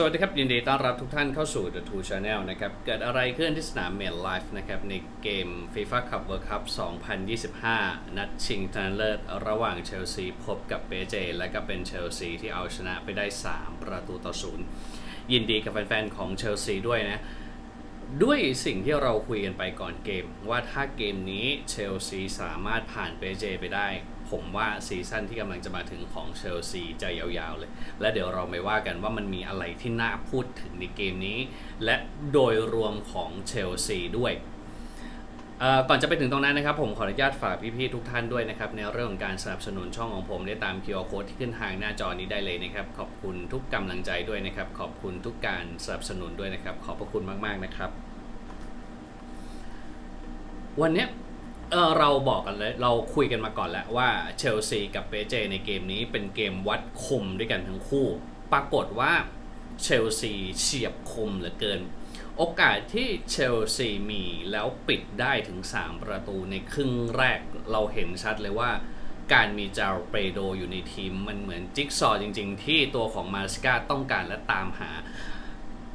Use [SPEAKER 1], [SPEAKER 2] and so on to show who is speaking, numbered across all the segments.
[SPEAKER 1] สวัสดีครับ ยินดีต้อนรับทุกท่านเข้าสู่ The Two Channel นะครับ เกิดอะไรขึ้นที่สนามเมลไลฟ์นะครับ ในเกม FIFA Cup World Cup 2025 นัดชิงชนะเลิศระหว่างเชลซีพบกับเปเจ และก็เป็นเชลซีที่เอาชนะไปได้ 3 ประตูต่อศูนย์ยินดีกับแฟนๆ ของเชลซีด้วยนะ ด้วยสิ่งที่เราคุยกันไปก่อนเกม ว่าถ้าเกมนี้เชลซีสามารถผ่านเปเจไปได้ ผมว่าซีซั่นที่กำลังจะมาถึงของเชลซีจะยาวๆเลย และเดี๋ยวเราไม่ว่ากันว่ามันมีอะไรที่น่าพูดถึงในเกมนี้ และโดยรวมของเชลซีด้วยก่อนจะไปถึงตรงนั้นนะครับ ผมขออนุญาตฝากพี่ๆทุกท่านด้วยนะครับ ในเรื่องของการสนับสนุนช่องของผมได้ตาม QR Code ที่ขึ้นทางหน้าจอนี้ได้เลยนะครับ ขอบคุณทุกกำลังใจด้วยนะครับ ขอบคุณทุกการสนับสนุนด้วยนะครับ ขอบพระคุณมากๆนะครับ วันนี้ เออเราบอกกันเลยเราคุยกันมาก่อนแล้วว่าเชลซีกับเปเจในเกมนี้เป็นเกมวัดคมด้วยกันทั้งคู่ ปรากฏว่าเชลซีเฉียบคมเหลือเกิน โอกาสที่เชลซีมีแล้วปิดได้ถึง 3 ประตูในครึ่งแรกเราเห็นชัดเลยว่า การมีจาเปโดอยู่ในทีมมันเหมือนจิ๊กซอว์จริง ๆ ที่ตัวของมาสกาต้องการและตามหา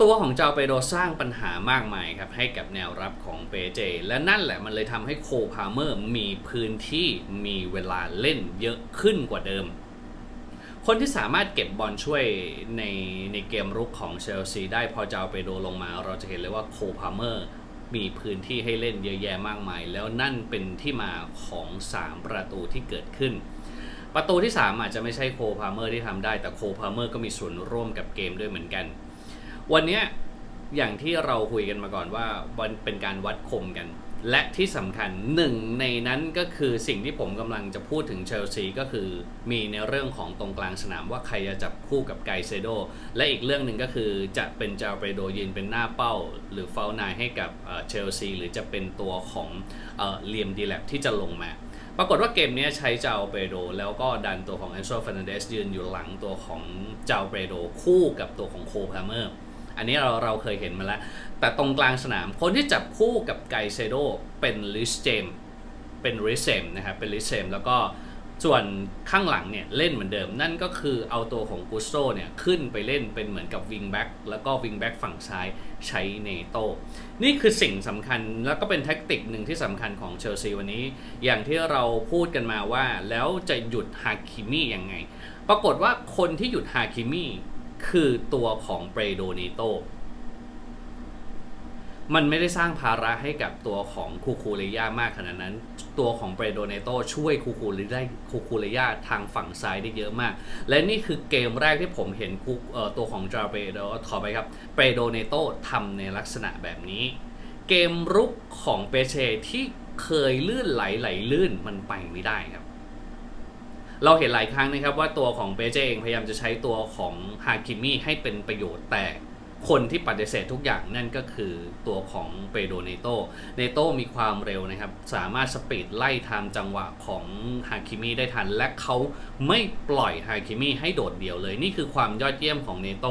[SPEAKER 1] ตัวของเจ้าเปโดสร้างปัญหามากมายครับให้กับแนวรับของเปเจ และนั่นแหละมันเลยทำให้โคพาเมอร์มีพื้นที่มีเวลาเล่นเยอะขึ้นกว่าเดิม คนที่สามารถเก็บบอลช่วยในในเกมรุกของเชลซีได้พอเจ้าเปโดลงมา เราจะเห็นเลยว่าโคพาเมอร์มีพื้นที่ให้เล่นเยอะแยะมากมาย แล้วนั่นเป็นที่มาของ 3 ประตูที่เกิดขึ้น ประตูที่ 3 อาจจะไม่ใช่โคพาเมอร์ที่ทำได้แต่โคพาเมอร์ก็มีส่วนร่วมกับเกมด้วยเหมือนกัน วันเนี้ยอย่างที่เราคุยกันมาก่อนว่าวันเป็นการวัดคมกัน และที่สำคัญหนึ่งในนั้นก็คือสิ่งที่ผมกำลังจะพูดถึงเชลซีก็คือมีในเรื่องของตรงกลางสนามว่าใครจะจับคู่กับไกเซโด และอีกเรื่องหนึ่งก็คือจะเป็นจาเปโดยืนเป็นหน้าเป้า หรือเฟลนายให้กับเชลซีหรือจะเป็นตัวของเลียมดีแลบที่จะลงมาปรากฏว่าเกมนี้ใช้เจ้าเปโด แล้วก็ดันตัวของเอนโซฟ r นเดสยืนอยู่หลังตัวของเจ้าเปโด คู่กับตัวของโคพาเมอร์ อันนี้เราเราเคยเห็นมาแล้ว แต่ตรงกลางสนามคนที่จับคู่กับไกเซโดเป็นลิสเจมเป็นริเซมนะครับเป็นริเซมแล้วก็ส่วนข้างหลังเนี่ยเล่นเหมือนเดิม นั่นก็คือเอาตัวของกุสโตเนี่ยขึ้นไปเล่นเป็นเหมือนกับวิงแบ็กแล้วก็วิงแบ็กฝั่งซ้ายใช้เนโตนี่คือสิ่งสำคัญแล้วก็เป็นแท็กติกหนึ่งที่สำคัญของเชลซีวันนี้ อย่างที่เราพูดกันมาว่าแล้วจะหยุดฮาคิมี่ยังไง ปรากฏว่าคนที่หยุดฮาคิมี่ คือตัวของเปรโดเนโตมันไม่ได้สร้างภาระให้กับตัวของคูคูเรย่ามากขนาดนั้น ตัวของเปรโดเนโตช่วยคูคูเรได้คูคูเรย่าทางฝั่งซ้ายได้เยอะมาก และนี่คือเกมแรกที่ผมเห็นคูตัวของจาเปโดขอไปครับเปรโดเนโตทำในลักษณะแบบนี้ เกมรุกของเปเชที่เคยลื่นไหลไหลลื่นมันไปไม่ได้ครับ เราเห็นหลายครั้งนะครับว่าตัวของเปเจเองพยายามจะใช้ตัวของฮาคิมิให้เป็นประโยชน์แต่คนที่ปฏิเสธทุกอย่างนั่นก็คือตัวของเปโดเนโตเนโตมีความเร็วนะครับ สามารถสปีดไล่ทำจังหวะของฮาคิมิได้ทัน และเขาไม่ปล่อยฮาคิมิให้โดดเดี่ยวเลย นี่คือความยอดเยี่ยมของเนโต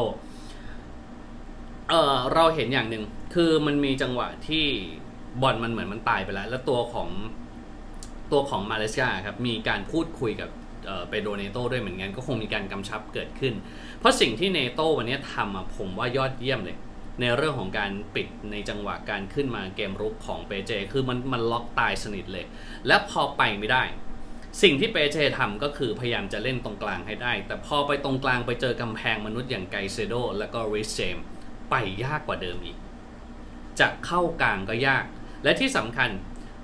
[SPEAKER 1] เออเราเห็นอย่างหนึ่งคือมันมีจังหวะที่บอลมันเหมือนมันตายไปแล้ว แล้วตัวของตัวของมาเลเซียครับมีการพูดคุยกับ เอ่อเปโดนเนโตด้วยเหมือนกันก็คงมีการกำชับเกิดขึ้น เพราะสิ่งที่เนโตวันนี้ทำอะผมว่ายอดเยี่ยมเลยในเรื่องของการปิดในจังหวะการขึ้นมาเกมรุกของเปเจคือมันมันล็อกตายสนิทเลย และพอไปไม่ได้ สิ่งที่เปเจทำก็คือพยายามจะเล่นตรงกลางให้ได้ แต่พอไปตรงกลางไปเจอกำแพงมนุษย์อย่างไกเซโดและก็ริสเจมไปยากกว่าเดิมอีก จะเข้ากลางก็ยาก และที่สำคัญ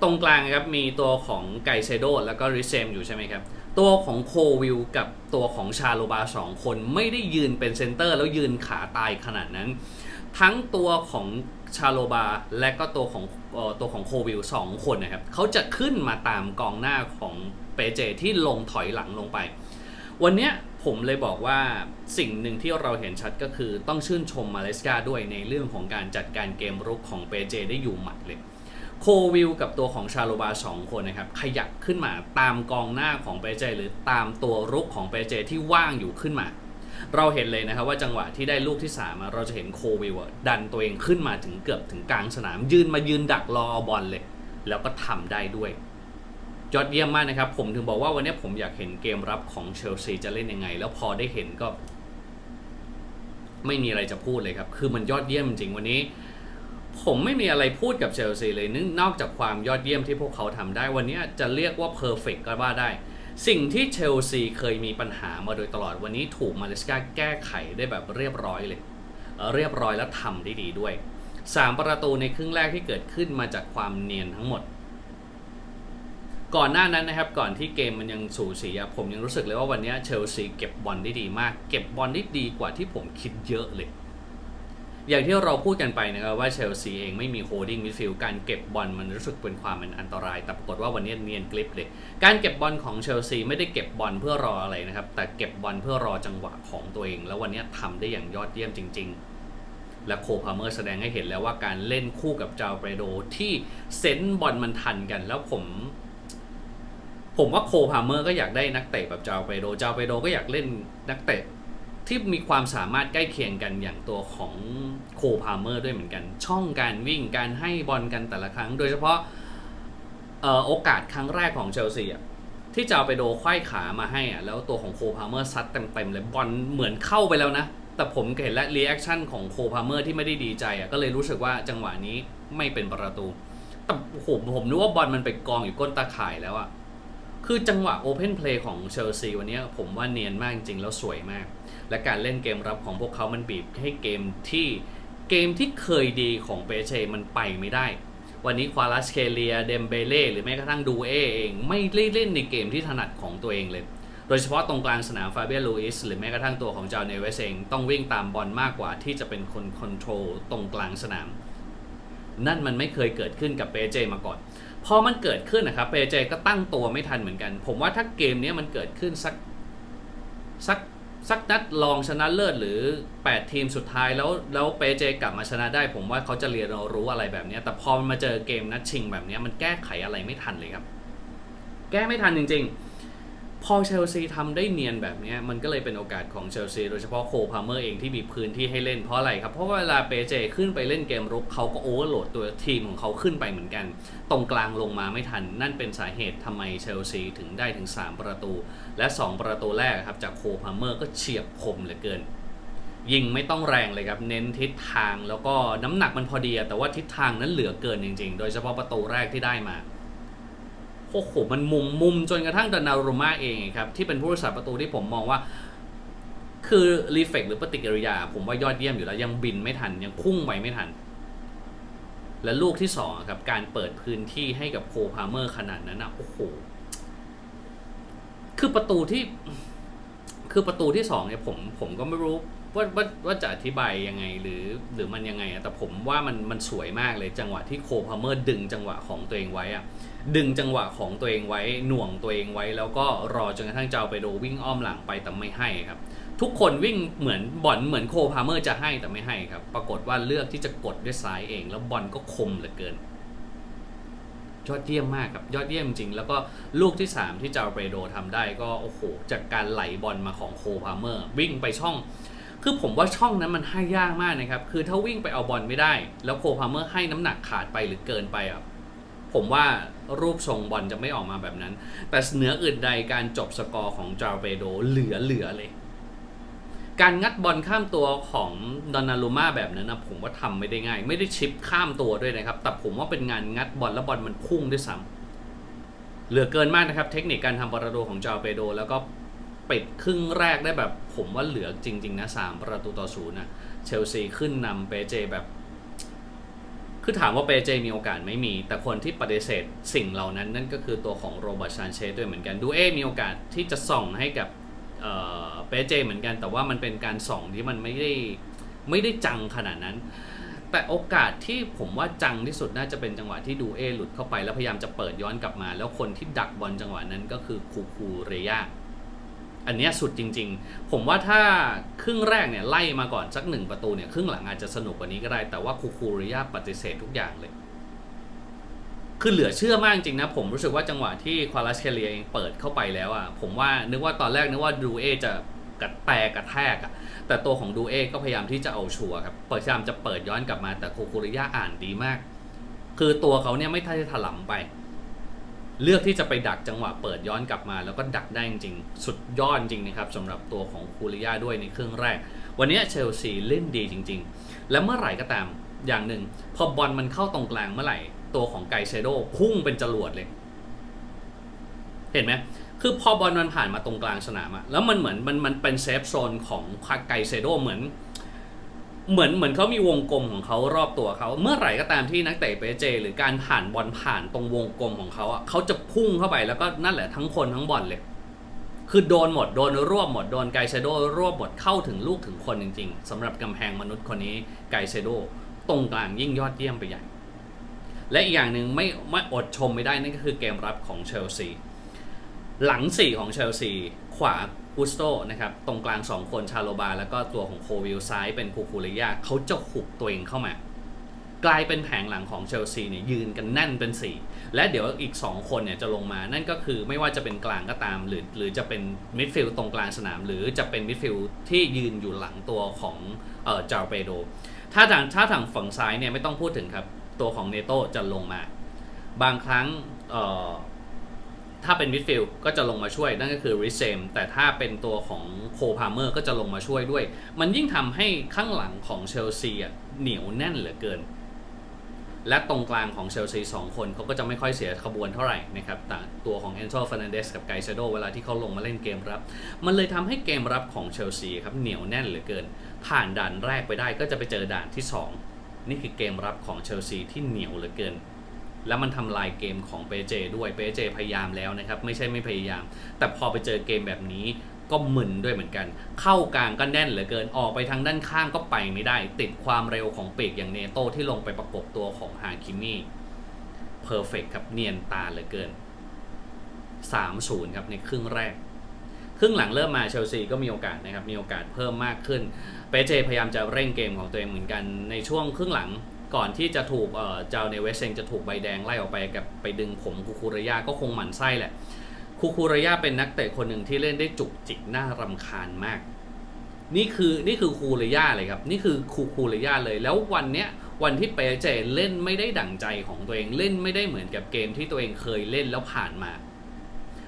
[SPEAKER 1] ตรงกลางครับมีตัวของไกเซโดแล้วก็ริชเซมอยู่ใช่ไหมครับ ตัวของโควิลกับตัวของชาโลบาสองคนไม่ได้ยืนเป็นเซนเตอร์ แล้วยืนขาตายขนาดนั้น ทั้งตัวของชาโลบาและก็ตัวของออตัวของโควิลสองคนนะครับเขาจะขึ้นมาตามกองหน้าของเปเจที่ลงถอยหลังลงไป วันนี้ผมเลยบอกว่าสิ่งหนึ่งที่เราเห็นชัดก็คือต้องชื่นชมมาเลเซียด้วยในเรื่องของการจัดการเกมรุกของเปเจได้อยู่หมัดเลย โควิลกับตัวของชาโลบาสองคนนะครับ ขยับขึ้นมาตามกองหน้าของเปเจ หรือตามตัวรุกของเปเจที่ว่างอยู่ขึ้นมา เราเห็นเลยนะครับว่าจังหวะที่ได้ลูกที่3อะเราจะเห็นโควิลดันตัวเองขึ้นมาถึงเกือบถึงกลางสนาม ยืนมายืนดักรอเอาบอลเลย แล้วก็ทำได้ด้วยยอดเยี่ยมมากนะครับ ผมถึงบอกว่าวันนี้ผมอยากเห็นเกมรับของเชลซีจะเล่นยังไง แล้วพอได้เห็นก็ ไม่มีอะไรจะพูดเลยครับ คือมันยอดเยี่ยมจริงวันนี้ ผมไม่มีอะไรพูดกับเชลซีเลยนึกนอกจากความยอดเยี่ยมที่พวกเขาทำได้วันนี้จะเรียกว่าเพอร์เฟกก็ว่าได้ สิ่งที่เชลซีเคยมีปัญหามาโดยตลอดวันนี้ถูกมาเลสกาแก้ไขได้แบบเรียบร้อยเลย เรียบร้อยแล้วทำได้ดีด้วย 3 ประตูในครึ่งแรกที่เกิดขึ้นมาจากความเนียนทั้งหมด ก่อนหน้านั้นนะครับก่อนที่เกมมันยังสูสีผมยังรู้สึกเลยว่าวันนี้เชลซีเก็บบอลได้ดีมาก เก็บบอลได้ดีกว่าที่ผมคิดเยอะเลย อย่างที่เราพูดกันไปนะครับว่าเชลซีเองไม่มีโฮดดิ้งมิดฟิลด์การเก็บบอลมันรู้สึกเป็นความเป็นอันตราย แต่ปรากฏว่าวันนี้เนียนกลิปเลย การเก็บบอลของเชลซีไม่ได้เก็บบอลเพื่อรออะไรนะครับ แต่เก็บบอลเพื่อรอจังหวะของตัวเอง แล้ววันนี้ทำได้อย่างยอดเยี่ยมจริง ๆ และโคพาเมอร์แสดงให้เห็นแล้วว่าการเล่นคู่กับจาวเปโดที่เซนส์บอลมันทันกันแล้วผมผมว่าโคพาเมอร์ก็อยากได้นักเตะแบบจาวเปโดจาวเปโดก็อยากเล่นนักเตะ ที่มีความสามารถใกล้เคียงกันอย่างตัวของโคพาเมอร์ด้วยเหมือนกัน ช่องการวิ่งการให้บอลกันแต่ละครั้ง โดยเฉพาะออโอกาสครั้งแรกของเชลซีอะที่จะเอาไปโดไข้ขามาให้อะแล้วตัวของโคพาเมอร์ซัดเต็มๆเลยบอลเหมือนเข้าไปแล้วนะ แต่ผมเห็นและรีแอคชั่นของโคพาเมอร์ที่ไม่ได้ดีใจอะก็เลยรู้สึกว่าจังหวะนี้ไม่เป็นประตูแต่ผมผมนึกว่าบอลมันไปกองอยู่ก้นตาข่ายแล้วอะคือจังหวะโอเพนเพลย์ของเชลซีวันนี้ผมว่าเนียนมากจริงๆแล้วสวยมาก และการเล่นเกมรับของพวกเขามันบีบให้เกมที่เกมที่เคยดีของเปเชมันไปไม่ได้ วันนี้ควาลัสเคเลียเดมเบเล่หรือแม้กระทั่งดูเอเองไม่เล่นในเกมที่ถนัดของตัวเองเลย โดยเฉพาะตรงกลางสนามฟาเบียลูอิสหรือแม้กระทั่งตัวของจาวเนเวสเองต้องวิ่งตามบอลมากกว่าที่จะเป็นคนคอนโทรลตรงกลางสนาม นั่นมันไม่เคยเกิดขึ้นกับเปเจมาก่อนพอมันเกิดขึ้นนะครับเปเจก็ตั้งตัวไม่ทันเหมือนกัน ผมว่าถ้าเกมนี้มันเกิดขึ้นสักสัก สักนัดรองชนะเลิศหรือ 8 ทีมสุดท้ายแล้วแล้วเปเจกลับมาชนะได้ ผมว่าเขาจะเรียนรู้อะไรแบบนี้ แต่พอมันมาเจอเกมนัดชิงแบบนี้มันแก้ไขอะไรไม่ทันเลยครับ แก้ไม่ทันจริง ๆ พอเชลซีทำได้เนียนแบบนี้มันก็เลยเป็นโอกาสของเชลซีโดยเฉพาะโคพาเมอร์เองที่มีพื้นที่ให้เล่นเพราะอะไรครับ เพราะว่าเวลาเปเจขึ้นไปเล่นเกมรุกเขาก็โอเวอร์โหลดตัวทีมของเขาขึ้นไปเหมือนกัน ตรงกลางลงมาไม่ทัน นั่นเป็นสาเหตุทำไมเชลซีถึงได้ถึง 3 ประตู และ 2 ประตูแรกครับจากโคพาเมอร์ก็เฉียบคมเหลือเกินยิงไม่ต้องแรงเลยครับ เน้นทิศทางแล้วก็น้ำหนักมันพอดีแต่ว่าทิศทางนั้นเหลือเกินจริง ๆ โดยเฉพาะประตูแรกที่ได้มา โอ้โหมันมุมมุมจนกระทั่งดานารุมาเองครับ ที่เป็นผู้รักษาประตูที่ผมมองว่า คือรีเฟกหรือปฏิกิริยา ผมว่ายอดเยี่ยมอยู่แล้ว ยังบินไม่ทัน ยังพุ่งไปไม่ทัน และลูกที่สองครับการเปิดพื้นที่ให้กับโคพาเมอร์ขนาดนั้นนะโอ้โหคือประตูที่ คือประตูที่สองเนี่ยผมผมก็ไม่รู้ว่าว่าว่าจะอธิบายยังไงหรือหรือมันยังไงอะแต่ผมว่ามันมันสวยมากเลยจังหวะที่โคพาเมอร์ดึงจังหวะของตัวเองไว้อะ ดึงจังหวะของตัวเองไว้หน่วงตัวเองไว้ แล้วก็รอจนกระทั่งเจ้าไปโดวิ่งอ้อมหลังไปแต่ไม่ให้ครับ ทุกคนวิ่งเหมือนบอลเหมือนโคพาเมอร์จะให้แต่ไม่ให้ครับ ปรากฏว่าเลือกที่จะกดด้วยซ้ายเอง แล้วบอลก็คมเหลือเกิน ยอดเยี่ยมมากครับ ยอดเยี่ยมจริง แล้วก็ลูกที่ 3 ที่เจ้าเปโดทำได้ก็โอ้โหจากการไหลบอลมาของโคพาเมอร์ วิ่งไปช่องคือผมว่าช่องนั้นมันให้ยากมากนะครับ คือถ้าวิ่งไปเอาบอลไม่ได้ แล้วโคพาเมอร์ให้น้ำหนักขาดไปหรือเกินไปอะ ผมว่ารูปทรงบอลจะไม่ออกมาแบบนั้น แต่เหนืออื่นใดการจบสกอร์ของจาเปโดเหลือเหลือเลย การงัดบอลข้ามตัวของดอนนารูมาแบบนั้นนะผมว่าทำไม่ได้ง่าย ไม่ได้ชิปข้ามตัวด้วยนะครับ แต่ผมว่าเป็นงานงัดบอลแล้วบอลมันพุ่งด้วยซ้ำเหลือเกินมากนะครับ เทคนิคการทำประตูของจาเปโด แล้วก็ปิดครึ่งแรกได้แบบ ผมว่าเหลือจริง ๆ นะสามประตูต่อศูนย์นะเชลซีขึ้นนำเปเจแบบ คือถามว่าเปเจมีโอกาสไม่มี แต่คนที่ปฏิเสธสิ่งเหล่านั้นนั่นก็คือตัวของโรเบิร์ตซานเชสด้วยเหมือนกัน ดูเอมีโอกาสที่จะส่องให้กับเอ่อเปเจเหมือนกัน แต่ว่ามันเป็นการส่องที่มันไม่ได้ไม่ได้จังขนาดนั้น แต่โอกาสที่ผมว่าจังที่สุดน่าจะเป็นจังหวะที่ดูเอหลุดเข้าไปแล้วพยายามจะเปิดย้อนกลับมา แล้วคนที่ดักบอลจังหวะนั้นก็คือคูคูเรยา อันนี้สุดจริง ๆ ผมว่าถ้าครึ่งแรกเนี่ยไล่มาก่อนสักหนึ่งประตูเนี่ยครึ่งหลังอาจจะสนุกกว่านี้ก็ได้ แต่ว่าคูคูริยาปฏิเสธทุกอย่างเลย คือเหลือเชื่อมากจริงนะ ผมรู้สึกว่าจังหวะที่ควาลัสเคเลียเองเปิดเข้าไปแล้วอะผมว่านึกว่าตอนแรกนึกว่าดูเอจะกระแตกกระแทกอะแต่ตัวของดูเอก็พยายามที่จะเอาชัวร์ครับพยายามจะเปิดย้อนกลับมาแต่คูคูริยาอ่านดีมาก คือตัวเขาเนี่ยไม่ทันถลำไป เลือกที่จะไปดักจังหวะเปิดย้อนกลับมา แล้วก็ดักได้จริงๆ สุดยอดจริงนะครับสำหรับตัวของคูริยาด้วยในครึ่งแรก วันนี้เชลซีเล่นดีจริง ๆ และเมื่อไหร่ก็ตามอย่างหนึ่ง พอบอลมันเข้าตรงกลางเมื่อไหร่ ตัวของไกเซโดพุ่งเป็นจรวดเลย เห็นไหมคือพอบอลมันผ่านมาตรงกลางสนามอะแล้วมันเหมือนมันมันเป็นเซฟโซนของไกเซโดเหมือน เหมือนเหมือนเขามีวงกลมของเขารอบตัวเขา เมื่อไหร่ก็ตามที่นักเตะเปเจ หรือการผ่านบอลผ่านตรงวงกลมของเขาอะเขาจะพุ่งเข้าไปแล้วก็นั่นแหละทั้งคนทั้งบอลเลย คือโดนหมดโดนรวบหมดโดนไกเซโดรวบหมดเข้าถึงลูกถึงคนจริง ๆสำหรับกำแพงมนุษย์คนนี้ไกเซโดตรงกลางยิ่งยอดเยี่ยมไปใหญ่และอีกอย่างหนึ่งไม่ไม่อดชมไม่ได้นั่นก็คือเกมรับของเชลซีหลัง4ของเชลซีขวา กุสโตนะครับตรงกลาง 2 คนชาโลบา แล้วก็ตัวของโควิลซ้ายเป็นคูคูเลียาเขาจะหุบตัวเองเข้ามากลายเป็นแผงหลังของเชลซีเนี่ยยืนกันแน่นเป็น 4 และเดี๋ยวอีก 2 คนเนี่ยจะลงมานั่นก็คือไม่ว่าจะเป็นกลางก็ตาม หรือหรือจะเป็นมิดฟิลด์ตรงกลางสนาม หรือจะเป็นมิดฟิลด์ที่ยืนอยู่หลังตัวของเอ่อจาเปโดถ้าทางถ้าทางฝั่งซ้ายเนี่ยไม่ต้องพูดถึงครับ ตัวของเนโตจะลงมา บางครั้งเอ่อ ถ้าเป็นมิดฟิลด์ก็จะลงมาช่วยนั่นก็คือริเซมแต่ถ้าเป็นตัวของโคพาเมอร์ก็จะลงมาช่วยด้วย มันยิ่งทำให้ข้างหลังของเชลซีเหนียวแน่นเหลือเกิน และตรงกลางของเชลซีสองคนเขาก็จะไม่ค่อยเสียขบวนเท่าไหร่นะครับแต่ตัวของเอนโซฟ r น a นเดสกับไกเซโดเวลาที่เขาลงมาเล่นเกมรับ มันเลยทำให้เกมรับของเชลซีครับเหนียวแน่นเหลือเกิน ผ่านด่านแรกไปได้ก็จะไปเจอด่านที่ 2 นี่คือเกมรับของเชลซีที่เหนียวเหลือเกิน แล้วมันทำลายเกมของเปเจด้วยเปเจพยายามแล้วนะครับ ไม่ใช่ไม่พยายาม แต่พอไปเจอเกมแบบนี้ก็มึนด้วยเหมือนกัน เข้ากลางก็แน่นเหลือเกินออกไปทางด้านข้างก็ไปไม่ได้ ติดความเร็วของเปกอย่างเนโตที่ลงไปประกบตัวของฮาคิมี่เพอร์เฟกครับเนียนตาเหลือเกิน 3-0 ครับในครึ่งแรกครึ่งหลังเริ่มมาเชลซีก็มีโอกาสนะครับ มีโอกาสเพิ่มมากขึ้น เปเจพยายามจะเร่งเกมของตัวเองเหมือนกันในช่วงครึ่งหลัง ก่อนที่จะถูกเจ้าในเวสเซงจะถูกใบแดงไล่ออกไปกับไปดึงผมคูคูระยาก็คงหมั่นไส้แหละคูคูระยาเป็นนักเตะคนหนึ่งที่เล่นได้จุกจิกน่ารำคาญมาก นี่คือนี่คือคูระยาเลยครับ นี่คือคูคูระยาเลย แล้ววันเนี้ยวันที่เปเจเล่นไม่ได้ดั่งใจของตัวเองเล่นไม่ได้เหมือนกับเกมที่ตัวเองเคยเล่นแล้วผ่านมา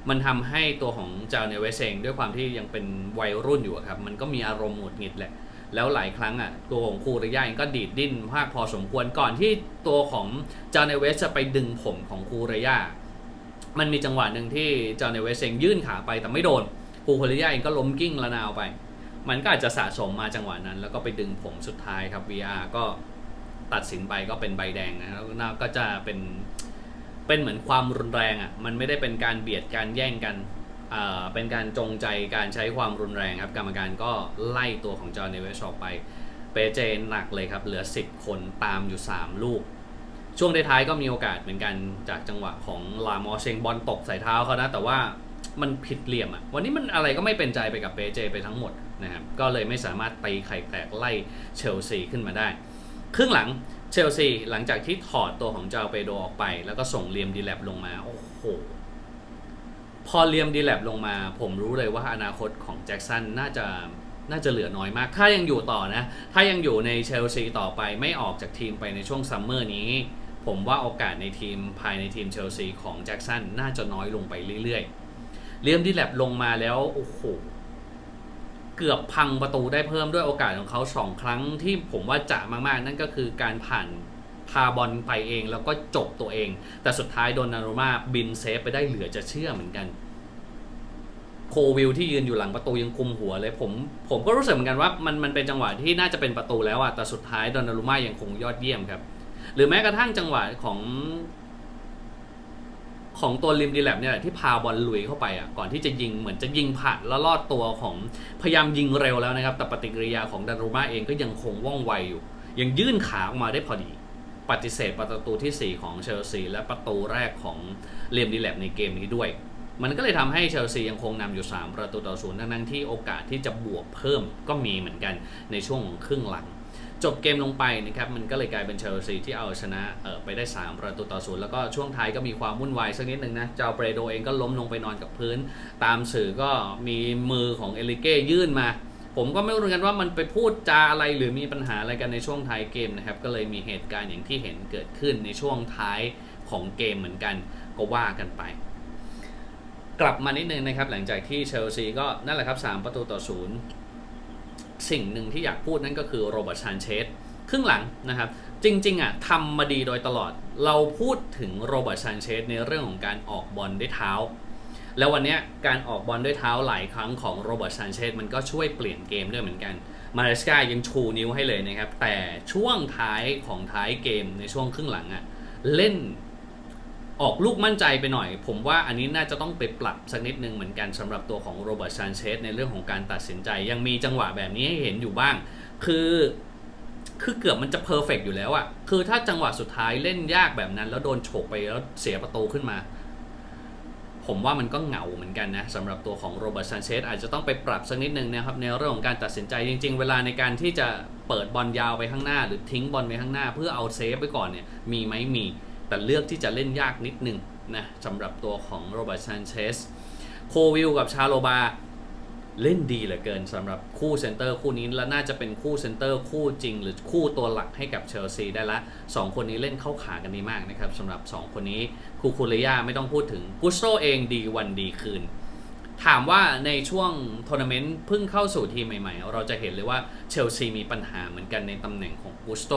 [SPEAKER 1] มันทำให้ตัวของเจ้าเนเวสเซงด้วยความที่ยังเป็นวัยรุ่นอยู่ครับ มันก็มีอารมณ์หงุดหงิดแหละ แล้วหลายครั้งอะตัวของคูริยาเองก็ดีดดิ้นมากพอสมควรก่อนที่ตัวของเจ้าเนเวสจะไปดึงผมของครูริยามันมีจังหวะหนึ่งที่เจ้าเนเวสเองยื่นขาไปแต่ไม่โดนคูริยาเองก็ล้มกิ้งระนาวไป มันก็อาจจะสะสมมาจังหวะนั้น แล้วก็ไปดึงผมสุดท้ายครับ VR ก็ตัดสินไปก็เป็นใบแดงนะแล้วน่าก็จะเป็นเป็นเหมือนความรุนแรงอะมันไม่ได้เป็นการเบียดการแย่งกัน เป็นการจงใจการใช้ความรุนแรงครับ กรรมการก็ไล่ตัวของจอห์นเนเวสออกไป เปเจหนักเลยครับ เหลือ 10 คนตามอยู่ 3 ลูก ช่วงท้ายๆก็มีโอกาสเหมือนกันจากจังหวะของลามอเชงบอลตกใส่เท้าเขานะ แต่ว่ามันผิดเหลี่ยมอะ วันนี้มันอะไรก็ไม่เป็นใจไปกับเปเจไปทั้งหมดนะครับก็เลยไม่สามารถตีไข่แตกไล่เชลซีขึ้นมาได้ ครึ่งหลังเชลซีหลังจากที่ถอดตัวของเจ้าเปโดออกไป แล้วก็ส่งเลียมดีแลบลงมา โอ้โห พอเลียมดีแลบลงมา ผมรู้เลยว่าอนาคตของแจ็คสันน่าจะน่าจะเหลือน้อยมาก ถ้ายังอยู่ต่อนะ ถ้ายังอยู่ในเชลซีต่อไปไม่ออกจากทีมไปในช่วงซัมเมอร์นี้ ผมว่าโอกาสในทีมภายในทีมเชลซีของแจ็คสันน่าจะน้อยลงไปเรื่อยๆ เลียมดีแลบลงมาแล้วโอ้โหเกือบพังประตูได้เพิ่มด้วยโอกาสของเขาสองครั้งที่ผมว่าจะมากๆ นั่นก็คือการผ่าน พาบอลไปเองแล้วก็จบตัวเอง แต่สุดท้ายโดนนารุมาบินเซฟไปได้เหลือจะเชื่อเหมือนกัน โควิลที่ยืนอยู่หลังประตูยังคุมหัวเลยผมผมก็รู้สึกเหมือนกันว่ามันมันเป็นจังหวะที่น่าจะเป็นประตูแล้วอะแต่สุดท้ายโดนารุมายังคงยอดเยี่ยมครับ หรือแม้กระทั่งจังหวะของของตัวริมดีแลบเนี่ยที่พาบอลลุยเข้าไปอะก่อนที่จะยิงเหมือนจะยิงผ่านแล้วลอดตัวของพยายามยิงเร็วแล้วนะครับ แต่ปฏิกิริยาของดารุมาเองก็ยังคงว่องไวอยู่ ยังยื่นขาออกมาได้พอดี ปฏิเสธประตูที่ 4 ของเชลซีและประตูแรกของเรียมดีแลบในเกมนี้ด้วย มันก็เลยทำให้เชลซียังคงนำอยู่ 3 ประตูต่อศูนย์ทั้งที่โอกาสที่จะบวกเพิ่มก็มีเหมือนกันในช่วงครึ่งหลัง จบเกมลงไปนะครับมันก็เลยกลายเป็นเชลซีที่เอาชนะเออไปได้ 3 ประตูต่อศูนย์แล้วก็ช่วงท้ายก็มีความวุ่นวายสักนิดหนึ่งนะเจ้าเปรโดเองก็ล้มลงไปนอนกับพื้น ตามสื่อก็มีมือของเอลิเก้ยื่นมา ผมก็ไม่รู้เหมือนกันว่ามันไปพูดจาอะไรหรือมีปัญหาอะไรกันในช่วงท้ายเกมนะครับ ก็เลยมีเหตุการณ์อย่างที่เห็นเกิดขึ้นในช่วงท้ายของเกมเหมือนกันก็ว่ากันไป กลับมานิดนึงนะครับ หลังจากที่เชลซีก็นั่นแหละครับ 3 ประตูต่อศูนย์สิ่งหนึ่งที่อยากพูดนั่นก็คือโรเบิร์ตชานเชสครึ่งหลังนะครับ จริงๆอะทำมาดีโดยตลอด เราพูดถึงโรเบิร์ตชานเชสในเรื่องของการออกบอลด้วยเท้า แล้ววันนี้การออกบอลด้วยเท้าหลายครั้งของโรเบิร์ตชานเชสมันก็ช่วยเปลี่ยนเกมด้วยเหมือนกัน มาเลสกายังชูนิ้วให้เลยนะครับ แต่ช่วงท้ายของท้ายเกมในช่วงครึ่งหลังอะเล่นออกลูกมั่นใจไปหน่อย ผมว่าอันนี้น่าจะต้องไปปรับสักนิดนึงเหมือนกันสำหรับตัวของโรเบิร์ตชานเชสในเรื่องของการตัดสินใจ ยังมีจังหวะแบบนี้ให้เห็นอยู่บ้าง คือคือเกือบมันจะเพอร์เฟกอยู่แล้วอะคือถ้าจังหวะสุดท้ายเล่นยากแบบนั้น แล้วโดนโฉกไปแล้วเสียประตูขึ้นมา ผมว่ามันก็เหงาเหมือนกันนะสำหรับตัวของโรเบิร์ตซานเชสอาจจะต้องไปปรับสักนิดนึงนะครับในเรื่องของการตัดสินใจจริง ๆ เวลาในการที่จะเปิดบอลยาวไปข้างหน้า หรือทิ้งบอลไปข้างหน้า เพื่อเอาเซฟไปก่อนเนี่ยมีไหมมีแต่เลือกที่จะเล่นยากนิดนึงนะสำหรับตัวของโรเบิร์ตซานเชสโควิลกับชาโลบา เล่นดีเหลือเกินสำหรับคู่เซนเตอร์คู่นี้และน่าจะเป็นคู่เซนเตอร์คู่จริง หรือคู่ตัวหลักให้กับเชลซีได้ละสองคนนี้เล่นเข้าขากันดีมากนะครับสำหรับ 2 คนนี้คูคูเลียไม่ต้องพูดถึงกุสโตเองดีวันดีคืน ถามว่าในช่วงทัวร์นาเมนต์เพิ่งเข้าสู่ทีมใหม่ๆ เราจะเห็นเลยว่าเชลซีมีปัญหาเหมือนกันในตำแหน่งของกุสโต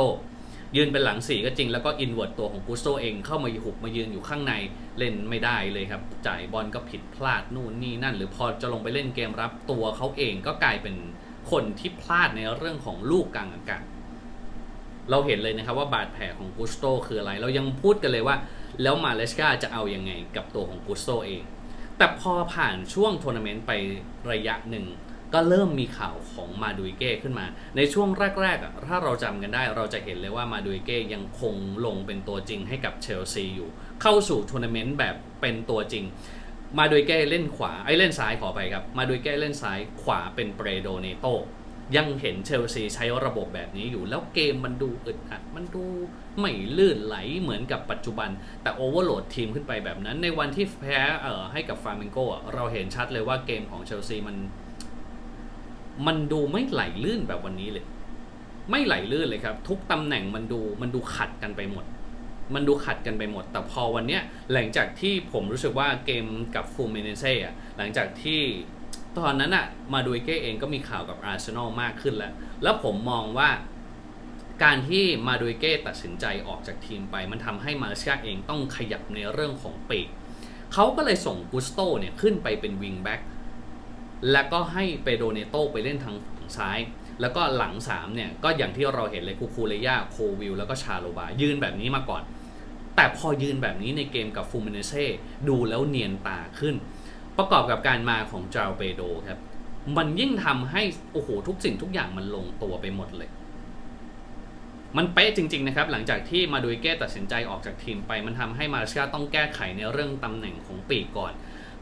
[SPEAKER 1] ยืนเป็นหลังสี่ก็จริงแล้วก็อินเวอร์ตตัวของกุสโตเองเข้ามาหุบมายืนอยู่ข้างในเล่นไม่ได้เลยครับ จ่ายบอลก็ผิดพลาดนู่นนี่นั่น หรือพอจะลงไปเล่นเกมรับตัวเขาเองก็กลายเป็นคนที่พลาดในเรื่องของลูกกลางอากาศเราเห็นเลยนะครับว่าบาดแผลของกุสโตคืออะไร เรายังพูดกันเลยว่า แล้วมาเลสกาจะเอาอยัางไงกับตัวของกุสโตเอง แต่พอผ่านช่วงทัวร์นาเมนต์ไประยะหนึ่ง ก็เริ่มมีข่าวของมาดูเก้ขึ้นมา ในช่วงแรกๆถ้าเราจำกันได้เราจะเห็นเลยว่ามาดูเก้ยังคงลงเป็นตัวจริงให้กับเชลซีอยู่ เข้าสู่ทัวร์นาเมนต์แบบเป็นตัวจริง มาดูเก้เล่นขวาไอ้เล่นซ้ายขอไปครับ มาดูเก้เล่นซ้ายขวาเป็นเปรโดเนโตยังเห็นเชลซีใช้ระบบแบบนี้อยู่ แล้วเกมมันดูอึดอัดมันดูไม่ลื่นไหลเหมือนกับปัจจุบัน แต่โอเวอร์โหลดทีมขึ้นไปแบบนั้น ในวันที่แพ้เอ่อให้กับฟาร์มิงโกเราเห็นชัดเลยว่าเกมของเชลซีมัน มันดูไม่ไหลลื่นแบบวันนี้เลย ไม่ไหลลื่นเลยครับ ทุกตำแหน่งมันดูมันดูขัดกันไปหมด มันดูขัดกันไปหมด แต่พอวันเนี้ยหลังจากที่ผมรู้สึกว่าเกมกับฟูมิเนเซ่อะหลังจากที่ตอนนั้นอะมาดูเก้เองก็มีข่าวกับอาร์เซนอลมากขึ้นแล้ว แล้วผมมองว่าการที่มาดูเก้ตัดสินใจออกจากทีมไป มันทำให้มาเลเซียเองต้องขยับในเรื่องของปีกเขาก็เลยส่งกุสโตเนี่ยขึ้นไปเป็นวิงแบ็ก แล้วก็ให้เปโดเนโตไปเล่นทางฝั่งซ้าย แล้วก็หลัง3เนี่ยก็อย่างที่เราเห็นเลยคูคูเลยาโควิลแล้วก็ชาโลบา ยืนแบบนี้มาก่อน แต่พอยืนแบบนี้ในเกมกับฟูมิเนเซ่ดูแล้วเนียนตาขึ้น ประกอบกับการมาของจาวเปโดครับมันยิ่งทำให้โอ้โหทุกสิ่งทุกอย่างมันลงตัวไปหมดเลยมันเป๊ะจริงๆนะครับ หลังจากที่มาดูเก้ตัดสินใจออกจากทีมไป มันทำให้มาเลเซียต้องแก้ไขในเรื่องตำแหน่งของปีกก่อน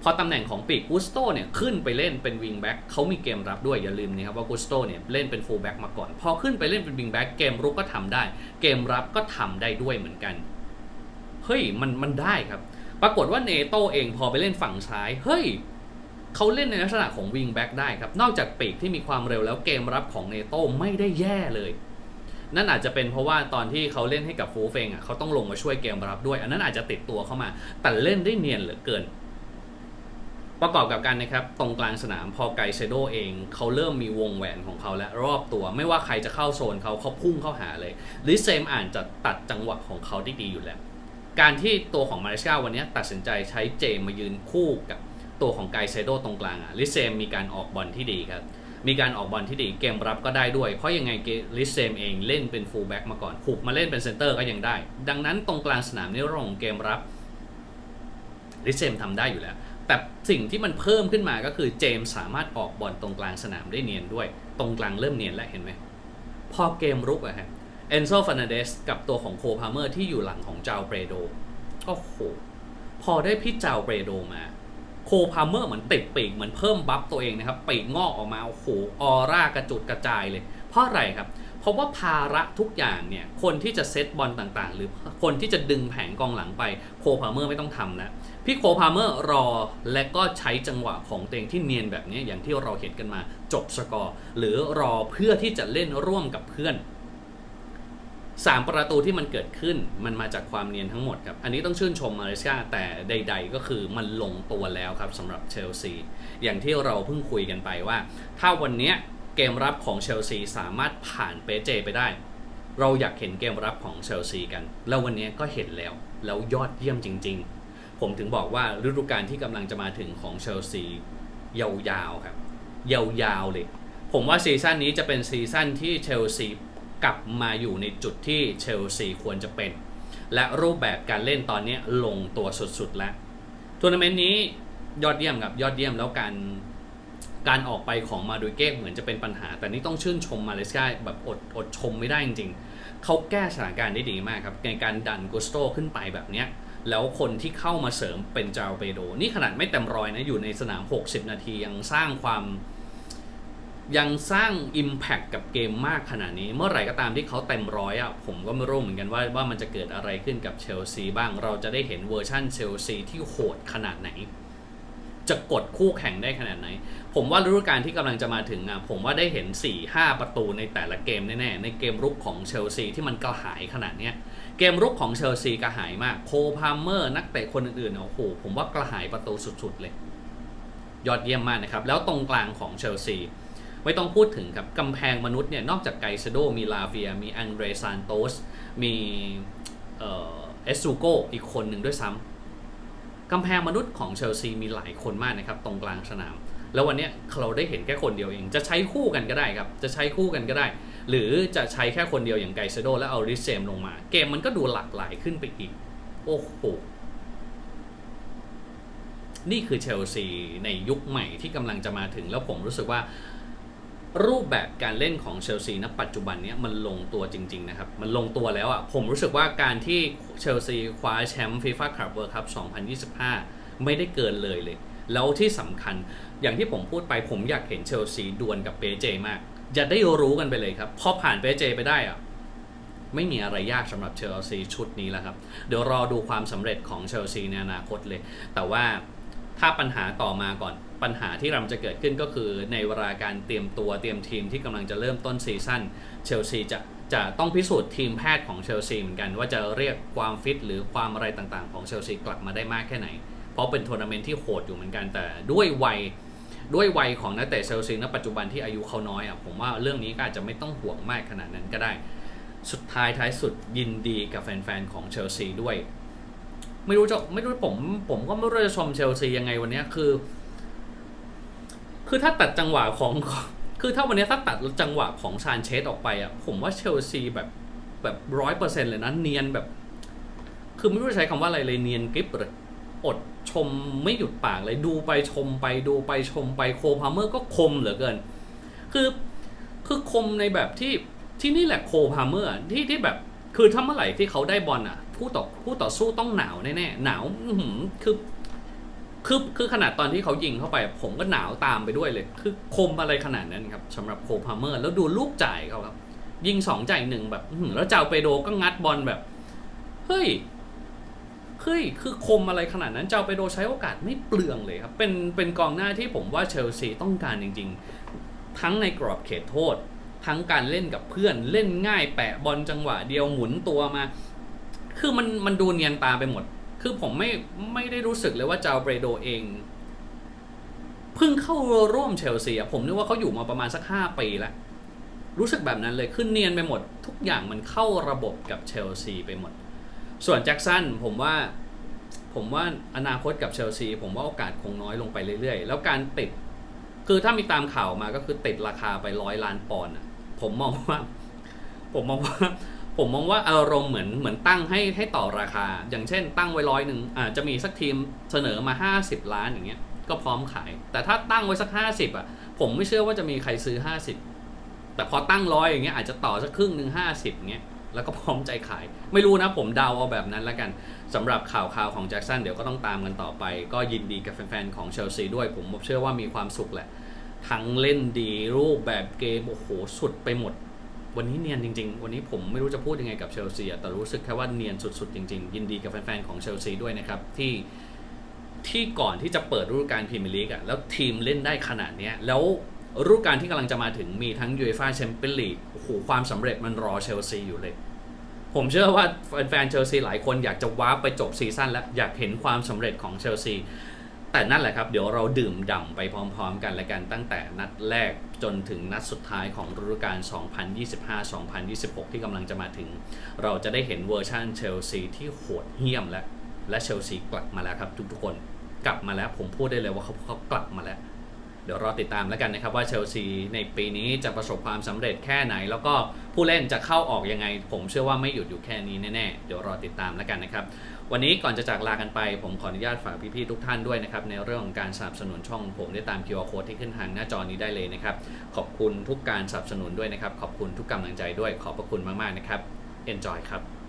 [SPEAKER 1] พอตำแหน่งของปีกกุสโตเนี่ยขึ้นไปเล่นเป็นวิงแบ็กเขามีเกมรับด้วยอย่าลืมนะครับว่ากุสโตเนี่ยเล่นเป็นฟูลแบ็กมาก่อน พอขึ้นไปเล่นเป็นวิงแบ็กเกมรุกก็ทำได้ เกมรับก็ทำได้ด้วยเหมือนกัน เฮ้ยมันมันได้ครับ ปรากฏว่าเนโตเองพอไปเล่นฝั่งซ้าย เฮ้ยเขาเล่นในลักษณะของวิงแบ็กได้ครับ นอกจากปีกที่มีความเร็วแล้วเกมรับของเนโตไม่ได้แย่เลยนั่นอาจจะเป็นเพราะว่าตอนที่เขาเล่นให้กับฟูเฟงอะเขาต้องลงมาช่วยเกมรับด้วย อันนั้นอาจจะติดตัวเข้ามา แต่เล่นได้เนียนเหลือเกิน ประกอบกับกันนะครับตรงกลางสนามพอไกเซโดเอง เขาเริ่มมีวงแหวนของเขาและรอบตัว ไม่ว่าใครจะเข้าโซนเขาเขาพุ่งเข้าหาเลยลิเซมอ่านจะตัดจังหวะของเขาได้ดีอยู่แล้ว การที่ตัวของมาเลเซียวันนี้ตัดสินใจใช้เจมมายืนคู่กับตัวของไกเซโดตรงกลางอะลิเซมมีการออกบอลที่ดีครับมีการออกบอลที่ดีเกมรับก็ได้ด้วย เพราะยังไงลิเซมเองเล่นเป็นฟูลแบ็กมาก่อนขุบมาเล่นเป็นเซนเตอร์ก็ยังได้ ดังนั้นตรงกลางสนามในเรื่องของเกมรับลิเซมทำได้อยู่แล้ว แต่สิ่งที่มันเพิ่มขึ้นมาก็คือเจมส์สามารถออกบอลตรงกลางสนามได้เนียนด้วย ตรงกลางเริ่มเนียนแล้วเห็นไหมพอเกมรุกอะฮะเอนโซฟานาเดสกับตัวของโคพาเมอร์ที่อยู่หลังของจาวเปโดโอ้โหพอได้พี่จาวเปโดมา โคพาเมอร์เหมือนติดปีกเหมือนเพิ่มบัฟตัวเองนะครับ ปีกงอกออกมาโอ้โหออร่ากระจุดกระจายเลย เพราะอะไรครับ เพราะว่าภาระทุกอย่างเนี่ยคนที่จะเซตบอลต่างๆ หรือคนที่จะดึงแผงกองหลังไปโคพาเมอร์ไม่ต้องทำแล้ว พี่โคพาเมอร์รอและก็ใช้จังหวะของตัวเองที่เนียนแบบนี้อย่างที่เราเห็นกันมาจบสกอร์ หรือรอเพื่อที่จะเล่นร่วมกับเพื่อนสามประตูที่มันเกิดขึ้นมันมาจากความเนียนทั้งหมดครับ อันนี้ต้องชื่นชมมาเลเซียแต่ใด ๆ ก็คือมันลงตัวแล้วครับสำหรับเชลซีอย่างที่เราเพิ่งคุยกันไปว่า ถ้าวันนี้เกมรับของเชลซีสามารถผ่านเปเจไปได้ เราอยากเห็นเกมรับของเชลซีกัน แล้ววันนี้ก็เห็นแล้วแล้วยอดเยี่ยมจริง ๆ ผมถึงบอกว่าฤดูกาลที่กำลังจะมาถึงของเชลซียาวๆครับ ยาวๆเลย ผมว่าซีซั่นนี้จะเป็นซีซั่นที่เชลซีกลับมาอยู่ในจุดที่เชลซีควรจะเป็น และรูปแบบการเล่นตอนนี้ลงตัวสุดๆแล้วทัวร์นาเมนต์นี้ยอดเยี่ยมครับยอดเยี่ยมแล้วการการออกไปของมาดูเก้เหมือนจะเป็นปัญหา แต่นี่ต้องชื่นชมมาเลเซียแบบอดอดชมไม่ได้จริงๆเขาแก้สถานการณ์ได้ดีมากครับในการดันกุสโตขึ้นไปแบบเนี้ย แล้วคนที่เข้ามาเสริมเป็นจาวเปโด นี่ขนาดไม่เต็มร้อยนะ อยู่ในสนาม 60 นาทียังสร้างความยังสร้าง Impact กับเกมมากขนาดนี้ เมื่อไหร่ก็ตามที่เขาเต็มร้อยอะผมก็ไม่รู้เหมือนกันว่าว่ามันจะเกิดอะไรขึ้นกับเชลซีบ้างเราจะได้เห็นเวอร์ชั่นเชลซีที่โหดขนาดไหน จะกดคู่แข่งได้ขนาดไหน ผมว่าฤดูกาลที่กำลังจะมาถึงอะผมว่าได้เห็น 4-5 ประตูในแต่ละเกมแน่ๆในเกมรุกของเชลซีที่มันกระหายขนาดเนี้ย เกมรุกของเชลซีกระหายมาก โคพาเมอร์นักเตะคนอื่นๆเนี่ยโอ้โหผมว่ากระหายประตูสุดๆเลย ยอดเยี่ยมมากนะครับ แล้วตรงกลางของเชลซีไม่ต้องพูดถึงครับกำแพงมนุษย์เนี่ยนอกจากไกเซโดมีลาเฟีย มีอังเดรซานโตส มีเอสซูโกอีกคนหนึ่งด้วยซ้ำกำแพงมนุษย์ของเชลซีมีหลายคนมากนะครับ ตรงกลางสนาม แล้ววันนี้เราได้เห็นแค่คนเดียวเอง จะใช้คู่กันก็ได้ครับ จะใช้คู่กันก็ได้ หรือจะใช้แค่คนเดียวอย่างไกเซโดแล้วเอาริเซมลงมา เกมมันก็ดูหลากหลายขึ้นไปอีก โอ้โห นี่คือเชลซีในยุคใหม่ที่กำลังจะมาถึงแล้วผมรู้สึกว่ารูปแบบการเล่นของเชลซีณปัจจุบันนี้มันลงตัวจริง ๆ นะครับ มันลงตัวแล้วอะ ผมรู้สึกว่าการที่เชลซีคว้าแชมป์ฟีฟ่าคลับเวิร์คัพ2025 ไม่ได้เกินเลยเลย แล้วที่สำคัญอย่างที่ผมพูดไปผมอยากเห็นเชลซีดวลกับเปเจมาก จะได้รู้กันไปเลยครับ พอผ่านเปเจไปได้อะไม่มีอะไรยากสำหรับเชลซีชุดนี้แล้วครับ เดี๋ยวรอดูความสำเร็จของเชลซีในอนาคตเลย แต่ว่าถ้าปัญหาต่อมาก่อนปัญหาที่เราจะเกิดขึ้นก็คือในเวลาการเตรียมตัวเตรียมทีมที่กำลังจะเริ่มต้นซีซั่นเชลซีจะจะต้องพิสูจน์ทีมแพทย์ของเชลซีเหมือนกัน ว่าจะเรียกความฟิตหรือความอะไรต่างๆ ของเชลซีกลับมาได้มากแค่ไหน เพราะเป็นทัวร์นาเมนต์ที่โหดอยู่เหมือนกันแต่ด้วยวัย ด้วยวัยของนักเตะเชลซีณปัจจุบันที่อายุเขาน้อยอะผมว่าเรื่องนี้ก็อาจจะไม่ต้องห่วงมากขนาดนั้นก็ได้ สุดท้ายท้ายสุดยินดีกับแฟนๆของเชลซีด้วย ไม่รู้จะไม่รู้ผมผมก็ไม่รู้จะชมเชลซียังไงวันนี้คือ คือถ้าตัดจังหวะของ คือถ้าวันนี้ถ้าตัดจังหวะของซานเชสออกไปอะผมว่าเชลซีแบบแบบร้อยเปอร์เซ็นต์เลยนะเนียนแบบ คือไม่รู้จะใช้คำว่าอะไรเลยเนียนกริปเลย อดชมไม่หยุดปากเลยดูไปชมไปดูไปชมไปโคพาเมอร์ก็คมเหลือเกิน คือคือคมในแบบที่ที่นี่แหละโคพาเมอร์ที่ที่แบบคือถ้าเมื่อไหร่ที่เขาได้บอลอะผู้ต่อผู้ต่อสู้ต้องหนาวแน่ๆหนาวคือคือคือขนาดตอนที่เขายิงเข้าไป ผมก็หนาวตามไปด้วยเลย คือคมอะไรขนาดนั้นครับสำหรับโคพาเมอร์ แล้วดูลูกจ่ายเขาครับ ยิงสองจ่ายหนึ่งแบบแล้วเจ้าเปโดก็งัดบอลแบบ เฮ้ย เฮ้ยคือคมอะไรขนาดนั้นเจ้าเปโดใช้โอกาสไม่เปลืองเลยครับ เป็นเป็นกองหน้าที่ผมว่าเชลซีต้องการจริง ๆ ทั้งในกรอบเขตโทษ ทั้งการเล่นกับเพื่อนเล่นง่ายแปะบอลจังหวะเดียวหมุนตัวมา คือมันมันดูเนียนตาไปหมด คือผมไม่ไม่ได้รู้สึกเลยว่าเจ้าเปโดเองเพิ่งเข้าร่วมเชลซีอะผมนึกว่าเขาอยู่มาประมาณสักห้าปีแล้ว รู้สึกแบบนั้นเลยขึ้นเนียนไปหมด ทุกอย่างมันเข้าระบบกับเชลซีไปหมด ส่วนแจ็คสันผมว่าผมว่าอนาคตกับเชลซี ผมว่าโอกาสคงน้อยลงไปเรื่อยๆ แล้วการติด คือถ้ามีตามข่าวมาก็คือติดราคาไปร้อยล้านปอนด์ผมมองว่า ผมมองว่า ผมมองว่าอารมณ์เหมือนเหมือนตั้งให้ให้ต่อราคา อย่างเช่น ตั้งไว้ร้อยหนึ่งอ่าจะมีสักทีมเสนอมา 50 ล้านอย่างเงี้ย ก็พร้อมขาย แต่ถ้าตั้งไว้สัก 50อะ ผมไม่เชื่อว่าจะมีใครซื้อ 50 แต่พอตั้งร้อยอย่างเงี้ยอาจจะต่อสักครึ่งหนึ่งห้าสิบเงี้ย แล้วก็พร้อมใจขาย ไม่รู้นะผมเดาเอาแบบนั้นแล้วกันสำหรับข่าวข่าวของแจ็คสันเดี๋ยวก็ต้องตามกันต่อไป ก็ยินดีกับแฟนๆของเชลซีด้วยผมเชื่อว่ามีความสุขแหละ ทั้งเล่นดีรูปแบบเกม โอ้โห สุดไปหมด วันนี้เนียนจริง ๆ วันนี้ผมไม่รู้จะพูดยังไงกับเชลซีแต่รู้สึกแค่ว่าเนียนสุดๆจริงๆ ยินดีกับแฟนๆของเชลซีด้วยนะครับที่ที่ก่อนที่จะเปิดฤดูกาลพรีเมียร์ลีกอะแล้วทีมเล่นได้ขนาดนี้แล้ว ฤดูกาลที่กำลังจะมาถึงมีทั้งยูเอฟ่าแชมเปี้ยนลีกโอ้โหความสำเร็จมันรอเชลซีอยู่เลย ผมเชื่อว่าแฟนๆเชลซีหลายคนอยากจะว้าไปจบซีซั่นแล้ว อยากเห็นความสำเร็จของเชลซีแต่นั่นแหละครับ เดี๋ยวเราดื่มด่ำไปพร้อมๆกันละกันตั้งแต่นัดแรกจนถึงนัดสุดท้ายของฤดูกาล 2025-2026 ที่กำลังจะมาถึง เราจะได้เห็นเวอร์ชันเชลซีที่โหดเหี้ยมและและเชลซีกลับมาแล้วครับทุกๆคน กลับมาแล้วผมพูดได้เลยว่าเขาเขากลับมาแล้ว เดี๋ยวรอติดตามแล้วกันนะครับว่าเชลซีในปีนี้จะประสบความสำเร็จแค่ไหน แล้วก็ผู้เล่นจะเข้าออกยังไง ผมเชื่อว่าไม่หยุดอยู่แค่นี้แน่ๆ เดี๋ยวรอติดตามแล้วกันนะครับ วันนี้ก่อนจะจากลากันไป ผมขออนุญาตฝากพี่ๆทุกท่านด้วยนะครับ ในเรื่องของการสนับสนุนช่อง ผมได้ตาม QR Code ที่ขึ้นทางหน้าจอนี้ได้เลยนะครับ ขอบคุณทุกการสนับสนุนด้วยนะครับ ขอบคุณทุกกำลังใจด้วย ขอบพระคุณมากๆนะครับ Enjoy ครับ